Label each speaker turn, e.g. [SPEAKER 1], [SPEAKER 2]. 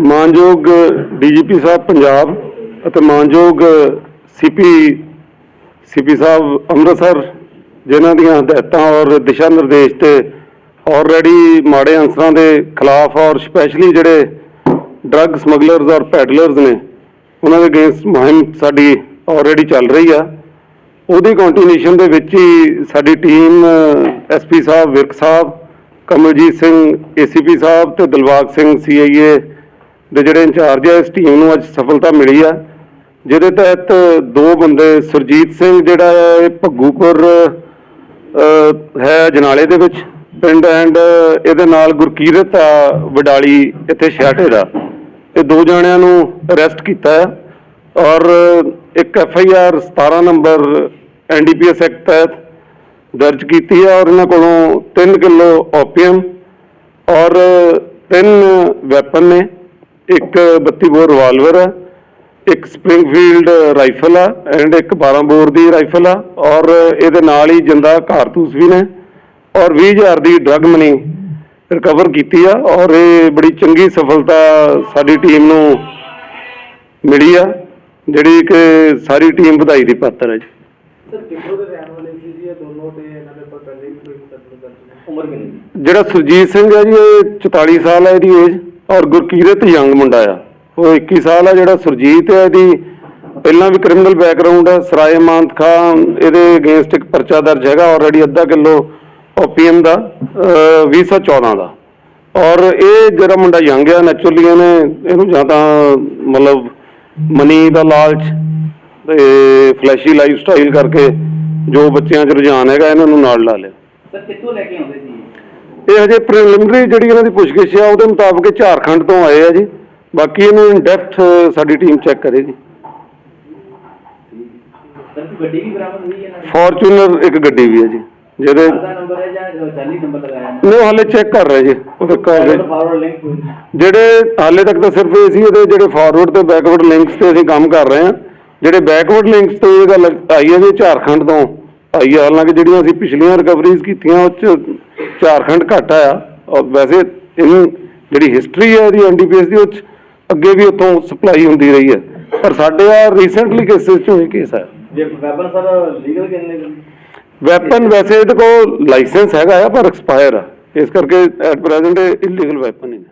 [SPEAKER 1] ਮਾਨਯੋਗ ਡੀਜੀਪੀ ਸਾਹਿਬ ਪੰਜਾਬ ਅਤੇ ਮਾਨਯੋਗ ਸੀਪੀ ਸੀਪੀ ਸਾਹਿਬ ਅੰਮ੍ਰਿਤਸਰ, ਜਿਨ੍ਹਾਂ ਦੀਆਂ ਹਦਾਇਤਾਂ ਔਰ ਦਿਸ਼ਾ ਨਿਰਦੇਸ਼ ਤੇ ਆਲਰੇਡੀ ਮਾੜੇ ਅੰਸਰਾਂ ਦੇ ਖਿਲਾਫ ਔਰ ਸਪੈਸ਼ਲੀ ਜਿਹੜੇ ਡਰੱਗ ਸਮਗਲਰਸ ਔਰ ਪੈਡਲਰਸ ਨੇ, ਉਹਨਾਂ ਦੇ ਅਗੇਂਸਟ ਮੁਹਿੰਮ ਸਾਡੀ ਆਲਰੇਡੀ ਚੱਲ ਰਹੀ ਆ। ਉਹਦੀ ਕੰਟੀਨਿਊਸ਼ਨ ਦੇ ਵਿੱਚ ਹੀ ਸਾਡੀ ਟੀਮ ਐਸਪੀ ਸਾਹਿਬ, ਵਿਰਕ ਸਾਹਿਬ, ਕਮਲਜੀਤ ਸਿੰਘ ਏਸੀਪੀ ਸਾਹਿਬ ਤੇ ਦਿਲਬਾਗ ਸਿੰਘ ਸੀਆਈਏ ਦੇ ਜਿਹੜੇ ਇੰਚਾਰਜ ਆ, ਇਸ ਟੀਮ ਨੂੰ ਅੱਜ ਸਫਲਤਾ ਮਿਲੀ ਆ। ਜਿਹਦੇ ਤਹਿਤ ਦੋ ਬੰਦੇ, ਸੁਰਜੀਤ ਸਿੰਘ ਜਿਹੜਾ ਹੈ ਇਹ ਭੱਗੂਪੁਰ ਹੈ ਜਨਾਲੇ ਦੇ ਵਿੱਚ। ਪਿੰਡ ਐਂਡ ਇਹਦੇ ਨਾਲ ਗੁਰਕੀਰਤ ਆ, ਵਡਾਲੀ ਇੱਥੇ ਛਿਆਟੇ ਦਾ। ਇਹ ਦੋ ਜਣਿਆਂ ਨੂੰ ਅਰੈਸਟ ਕੀਤਾ ਹੈ ਔਰ ਇੱਕ F I R 17 number NDPS act ਤਹਿਤ ਦਰਜ ਕੀਤੀ ਹੈ ਔਰ ਇਹਨਾਂ ਕੋਲੋਂ 3 ਕਿਲੋ ਓਪੀਅਮ ਔਰ ਤਿੰਨ ਵੈਪਨ ਨੇ। ਇੱਕ 32 ਬੋਰ ਰਿਵਾਲਵਰ ਹੈ ਇੱਕ ਸਪ੍ਰਿੰਗਫੀਲਡ ਰਾਈਫਲ ਆ ਐਂਡ ਇੱਕ 12 ਬੋਰ ਦੀ ਰਾਈਫਲ ਆ ਔਰ ਇਹਦੇ ਨਾਲ ਹੀ ਜਿੰਦਾ ਕਾਰਤੂਸ ਵੀ ਨੇ ਔਰ 20000 ਦੀ ਡਰਗ ਮਨੀ ਰਿਕਵਰ ਕੀਤੀ ਆ ਔਰ ਇਹ ਬੜੀ ਚੰਗੀ ਸਫਲਤਾ ਸਾਡੀ ਟੀਮ ਨੂੰ ਮਿਲੀ ਆ ਜਿਹੜੀ ਕਿ ਸਾਰੀ ਟੀਮ ਵਧਾਈ ਦੀ ਪਾਤਰ ਹੈ ਜੀ।
[SPEAKER 2] ਸਰ ਕਿੱਥੋਂ ਦੇ ਰਹਿਣ ਵਾਲੇ ਸੀ ਜੀ ਇਹ ਦੋਨੋਂ ਤੇ ਇਹਨਾਂ ਦੇ ਉੱਪਰ ਪਹਿਲੇ ਵੀ ਕੋਈ ਮੁਕੱਦਮੇ ਦਰਜ ਨੇ ਉਮਰ ਕਿੰਨੀ ਸੀ?
[SPEAKER 1] ਜਿਹੜਾ ਸੁਰਜੀਤ ਸਿੰਘ ਹੈ ਜੀ ਇਹ 44 ਸਾਲ ਹੈ ਇਹਦੀ ਏਜ ਔਰ ਗੁਰਕੀਰਤ ਯੰਗ ਮੁੰਡਾ ਆ। ਉਹ 21 ਸਾਲ ਆ ਜਿਹੜਾ ਸੁਰਜੀਤ ਹੈ ਇਹਦੀ ਪਹਿਲਾਂ ਵੀ ਕ੍ਰਿਮੀਨਲ ਬੈਕਗ੍ਰਾਉਂਡ ਹੈ ਸਰਾਏ ਮਾਨਤ ਖਾਨ, ਇਹਦੇ ਅਗੇਂਸਟ ਇੱਕ ਪਰਚਾ ਦਰਜ ਹੈਗਾ ਆਲਰੇਡੀ ਅੱਧਾ ਕਿਲੋ ਓਪੀਐਮ ਦਾ 2014 ਦਾ। ਔਰ ਇਹ ਜਿਹੜਾ ਮੁੰਡਾ ਯੰਗ ਆ ਨੈਚੁਰਲੀ ਇਹਨੇ ਇਹਨੂੰ ਜਾਂ ਤਾਂ ਮਤਲਬ ਮਨੀ ਦਾ ਲਾਲਚ ਤੇ ਫਲੈਸ਼ੀ ਲਾਈਫ ਸਟਾਈਲ ਕਰਕੇ ਜੋ ਬੱਚਿਆਂ 'ਚ ਰੁਝਾਨ ਹੈਗਾ, ਇਹਨਾਂ ਨੂੰ ਨਾਲ ਲਾ ਲਿਆ।
[SPEAKER 2] ਸਰ, ਕਿੱਥੋਂ ਲੈ ਕੇ ਆਉਂਦੇ
[SPEAKER 1] ਇਹ ਹਜੇ ਪ੍ਰੀਲਿਮਿਨਰੀ ਜਿਹੜੀ ਇਹਨਾਂ ਦੀ ਪੁੱਛਗਿੱਛ ਆ ਉਹਦੇ ਮੁਤਾਬਕ ਇਹ ਝਾਰਖੰਡ ਤੋਂ ਆਏ ਆ ਜੀ। ਬਾਕੀ ਇਹਨੂੰ ਇਨ ਡੈਪਥ ਸਾਡੀ ਟੀਮ ਚੈੱਕ ਕਰੇਗੀ।
[SPEAKER 2] ਸਰ ਕੋਈ ਗੱਡੀ ਵੀ ਬਰਾਮਦ ਹੋਈ ਹੈ ਇਹਨਾਂ ਦੀ
[SPEAKER 1] ਫੋਰਚੂਨਰ ਇੱਕ ਗੱਡੀ ਵੀ ਹੈ ਜੀ ਜਿਹਦੇ
[SPEAKER 2] ਨੰਬਰ ਹੈ ਜਾਂ ਜਾਲੀ ਨੰਬਰ ਲਗਾਇਆ?
[SPEAKER 1] ਨਹੀਂ ਹਾਲੇ ਚੈੱਕ ਕਰ ਰਹੇ ਜੀ ਉਹਦੇ
[SPEAKER 2] ਫਾਰਵਰਡ ਲਿੰਕ
[SPEAKER 1] ਜਿਹੜੇ ਹਾਲੇ ਤੱਕ ਤਾਂ ਸਿਰਫ ਇਹ ਸੀ ਇਹਦੇ ਜਿਹੜੇ ਫਾਰਵਰਡ ਤੇ ਬੈਕਵਰਡ ਲਿੰਕਸ ਤੇ ਅਸੀਂ ਕੰਮ ਕਰ ਰਹੇ ਹਾਂ। ਜਿਹੜੇ ਬੈਕਵਰਡ ਲਿੰਕਸ ਤੇ ਇਹ ਗੱਲ ਆਈ ਹੈ ਵੀ ਝਾਰਖੰਡ ਤੋਂ। ਆਈ ਹੈ ਹਾਲਾਂਕਿ ਜਿਹੜੀਆਂ ਅਸੀਂ ਪਿਛਲੀਆਂ ਰਿਕਵਰੀਜ਼ ਕੀਤੀਆਂ ਉਹ ਚ ਝਾਰਖੰਡ ਘੱਟ ਆਇਆ ਔਰ ਵੈਸੇ ਇਹਨੂੰ ਜਿਹੜੀ ਹਿਸਟਰੀ ਹੈ ਇਹਦੀ ਐਨਡੀਪੀਐਸ ਦੀ ਉਹ 'ਚ ਅੱਗੇ ਵੀ ਉੱਥੋਂ ਸਪਲਾਈ ਹੁੰਦੀ ਰਹੀ ਹੈ ਪਰ ਸਾਡੇ ਆ ਰੀਸੈਂਟਲੀ ਕੇਸਿਸ ਚੋਂ ਇਹ ਕੇਸ ਹੈ
[SPEAKER 2] ਜੇ ਵੈਪਨ ਸਰ ਲੀਗਲ ਕਿੰਨੇ
[SPEAKER 1] ਵੈਪਨ ਵੈਸੇ ਇਹਦੇ ਕੋਲ ਲਾਇਸੈਂਸ ਹੈਗਾ ਆ ਪਰ ਐਕਸਪਾਇਰ ਆ। ਇਸ ਕਰਕੇ ਐਟ ਪ੍ਰੈਜ਼ੈਂਟ ਇਲੀਗਲ ਵੈਪਨ ਹੀ ਨੇ